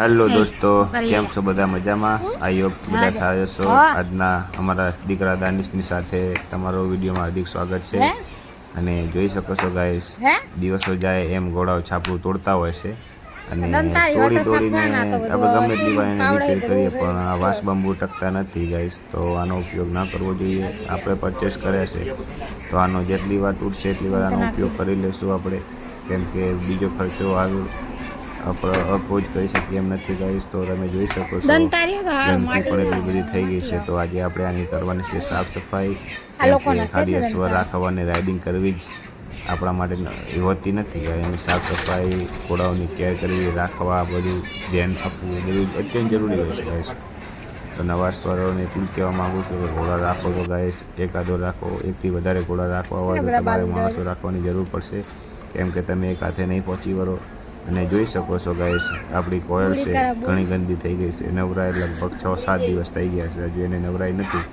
Hello દોસ્તો. કેમ છો? બધા મજામાં? આઈ હોપ બધા સારા છો. આજના અમારા દીકરા દાનિશની સાથે તમારો વિડીયોમાં હાર્દિક સ્વાગત છે. અને જોઈ શકો છો ગાઈસ દિવસો જાય એમ ઘોડાઓ છાપરું તોડતા હોય છે. અને તોડી તોડીને આપણે ગમે એટલી વાર એને રિપેર કરીએ પણ આ વાસ બંબુ ટકતા નથી ગાઈસ તો આનો ઉપયોગ ના કરવો જોઈએ. આપણે પરચેસ કર્યા છે. તો આનો જેટલી વાર તૂટશે એટલી વાર આનો ઉપયોગ કરી લેશું આપણે. કેમ કે બીજો ખર્ચો આગળ આપણે અપોજ કહી શકીએ એમ નથી કહીશ તો તમે જોઈ શકો છો. ગંદકી પણ એટલી બધી થઈ ગઈ છે તો આજે આપણે આની કરવાની છે સાફ સફાઈ. ખાલી સ્વર રાખવાની રાઇડિંગ કરવી જ આપણા માટે હોતી નથી. એની સાફ સફાઈ ઘોડાઓની કેર કરવી રાખવા બધું ધ્યાન આપવું બધું અત્યંત જરૂરી હોય છે ગાઈશ તો નવા સ્વરોને એટલું કહેવા માગું છું કે ઘોડા રાખો તો ગાઈશ એકાદો રાખો એકથી વધારે ઘોડા રાખવા હોય તો તમારે માણસો રાખવાની જરૂર પડશે. કેમ કે તમે એક હાથે નહીં પહોંચી વળો. અને જોઈ શકો છો ગાઈસ આપણી કોયલ છે ઘણી ગંદી થઈ ગઈ છે. નવરાય લગભગ છ સાત દિવસ થઈ ગયા છે હજુ એને નવરાઈ નથી.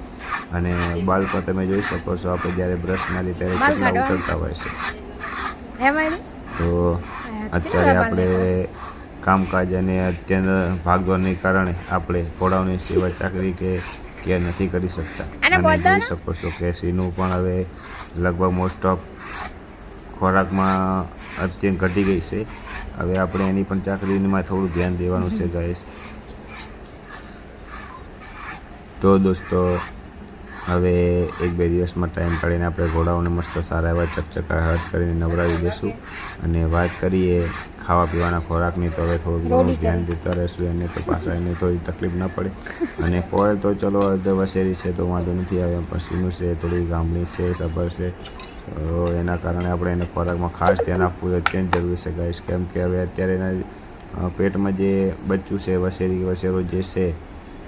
અને બાલ પણ તમે જોઈ શકો છો આપણે જ્યારે બ્રશ મારી ત્યારે કેટલા ઉતરતા હોય છે. તો અત્યારે આપણે કામકાજ અને અત્યંત ભાગવાને કારણે આપણે ઘોડાઓની સેવા ચાકરી કે કેર નથી કરી શકતા. અને જોઈ શકો છો કે સીનું પણ હવે લગભગ મોસ્ટ ઓફ ખોરાકમાં અત્યંત ઘટી ગઈ છે. હવે આપણે એની પણ ચાકરીમાં થોડું ધ્યાન દેવાનું છે ગાઈસ તો દોસ્તો હવે એક બે દિવસમાં ટાઈમ કાઢીને આપણે ઘોડાઓને મસ્ત સારા એવા ચકચકાટ કરીને નવરાવી દઈશું અને વાત કરીએ ખાવા પીવાના ખોરાકની તો હવે થોડું ઘણું ધ્યાન દેતા રહેશું એને તો પાછા એને થોડી તકલીફ ના પડે. અને કોયલ તો ચલો અડધો વસેરી છે તો વાંધો નથી આવે પછીનું છે થોડી ગામડી છે સબર છે. તો એના કારણે આપણે એને ખોરાકમાં ખાસ ધ્યાન આપવું અત્યંત જરૂરી છે ગાઈશ કેમ કે હવે અત્યારે એના પેટમાં જે બચ્ચું છે વસેરી વસેરો જે છે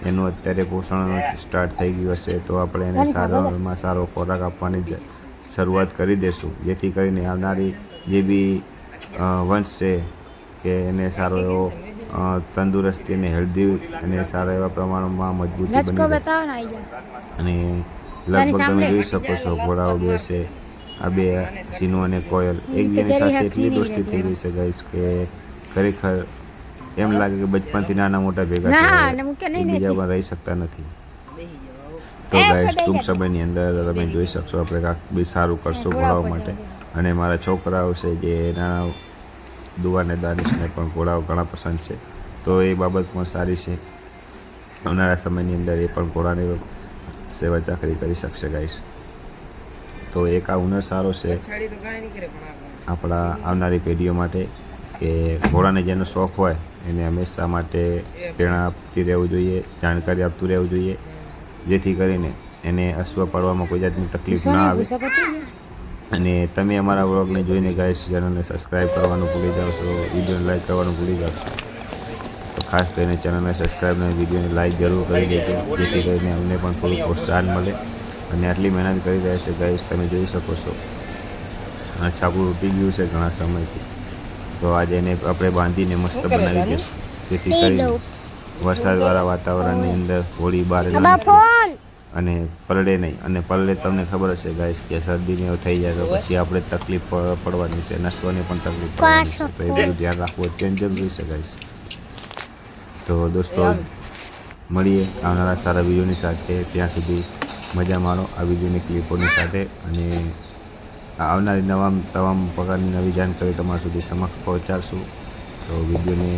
એનું અત્યારે પોષણ સ્ટાર્ટ થઈ ગયું હશે. તો આપણે એને સારામાં સારો ખોરાક આપવાની જ શરૂઆત કરી દેશું. જેથી કરીને આવનારી જે બી વંશ છે કે એને સારો એવો તંદુરસ્તી અને હેલ્ધી અને સારા એવા પ્રમાણમાં મજબૂતી બની અને લગભગ તમે જોઈ શકો છો ઘોડાઓ બે છે આ બે સીનુ અને કોયલ એકબીજાની સાથે એટલી દોસ્તી થઈ ગઈ છે ગાઈસ કે ખરેખર એમ લાગે કે બચપનથી નાના મોટા ભેગા ના, થયા અને હોય. મૂકે નહીં એકબીજા નથી. પર રહી શકતા નથી. તો ગાઈસ ટૂંક સમયની અંદર તમે જોઈ શકશો આપણે કાંક બી સારું કરશું ભણાવવા માટે. અને મારા છોકરાઓ છે જે એના દુવાને દાનિશને પણ ઘોડાઓ ઘણા પસંદ છે. તો એ બાબત પણ સારી છે. આવનારા સમયની અંદર એ પણ ઘોડાની સેવા ચાકરી કરી શકશે ગાઈસ તો એક આ હુનર સારો છે. આપણા આવનારી પેઢીઓ માટે કે ઘોડાને જેનો શોખ હોય એને હંમેશા માટે પ્રેરણા આપતી રહેવું જોઈએ જાણકારી આપતું રહેવું જોઈએ. જેથી કરીને એને અશ્વ પાડવામાં કોઈ જાતની તકલીફ ના આવે. અને તમે અમારા વ્લોગને જોઈને ગાઈશ ચેનલને સબસ્ક્રાઈબ કરવાનું ભૂલી જાઓ છો વિડીયોને લાઈક કરવાનું ભૂલી જાઓ છો. તો ખાસ કરીને ચેનલને સબસ્ક્રાઈબ અને વિડીયોને લાઈક જરૂર કરી દેજો જેથી કરીને અમને પણ થોડું પ્રોત્સાહન મળે. અને આટલી મહેનત કરી રહ્યા છે ગાઈસ તમે જોઈ શકો છો. અને છાપું તૂટી ગયું છે ઘણા સમયથી. તો આજે એને આપણે બાંધીને મસ્ત બનાવી દઈશું. જેથી કરીને વરસાદવાળા વાતાવરણની અંદર હોળી બહાર અને પલળે નહીં. અને પલળે તમને ખબર હશે ગાઈસ કે શરદીને એવું થઈ જાય તો પછી આપણે તકલીફ પડવાની છે. નસવાની પણ તકલીફ પડવાની છે. તો એ બધું ધ્યાન રાખવું અત્યંત જરૂરી છે ગાઈસ તો દોસ્તો મળીએ આવનારા સારા વિડીયોની સાથે. ત્યાં સુધી મજા માણો આ વિડીયોની ક્લિપોની સાથે અને આવનારી નવા તમામ પ્રકારની નવી જાણકારી તમારા સુધી સમક્ષ પહોંચાડશું. તો વિડીયોને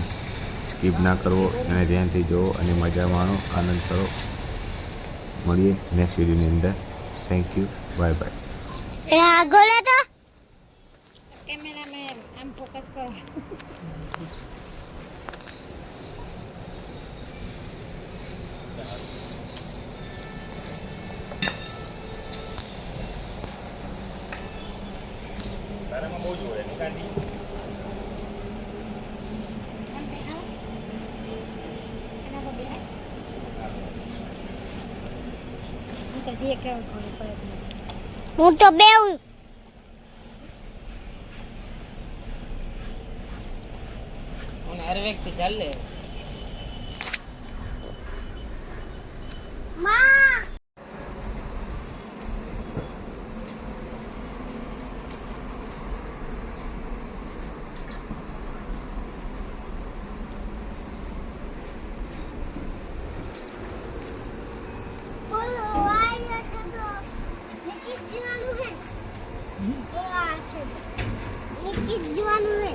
સ્કીપ ના કરવો અને ધ્યાનથી જુઓ અને મજા માણો આનંદ કરો. મળીએ નેક્સ્ટ વિડીયોની અંદર. થેન્ક યુ બાય બાય એ આગળ તો કેમેરા મે આમ ફોકસ કરો. હું તો જે કહેવું ખબર પડે હું તો અને હર વ્યક્તિ ચાલે. ઈ જોવાનું હે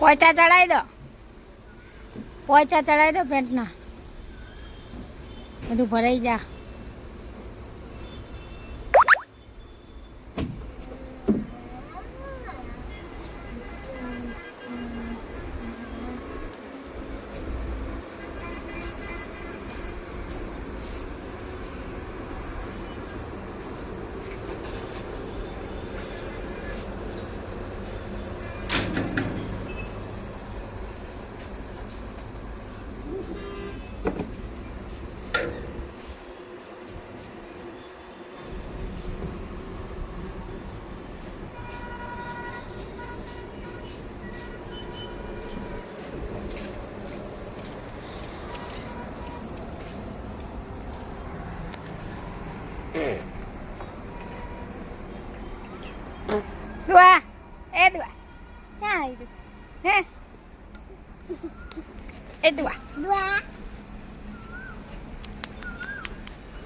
પોચા ચડાવી દો. પોચા ચડાવી દો પેન્ટના બધું ભરાઈ જા. દુઆ એ દુઆ ક્યાં આવી હે એ દુઆ દુઆ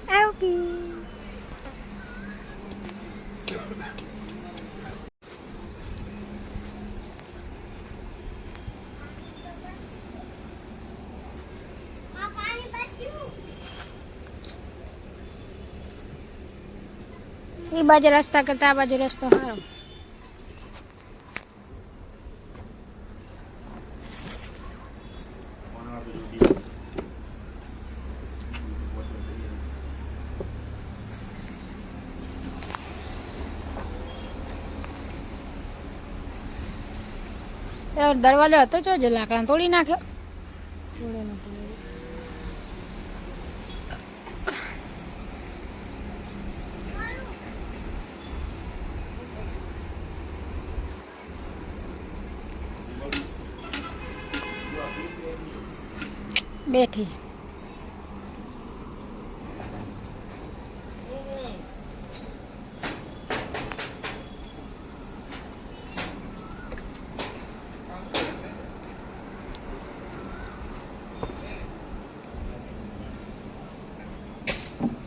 આવકી આ પાણી બચ્યું એ બાજુ રસ્તા કરતા આ બાજુ રસ્તો સારો દરવાજો હતો જો લાકડા તોડી નાખ્યો. બેઠી.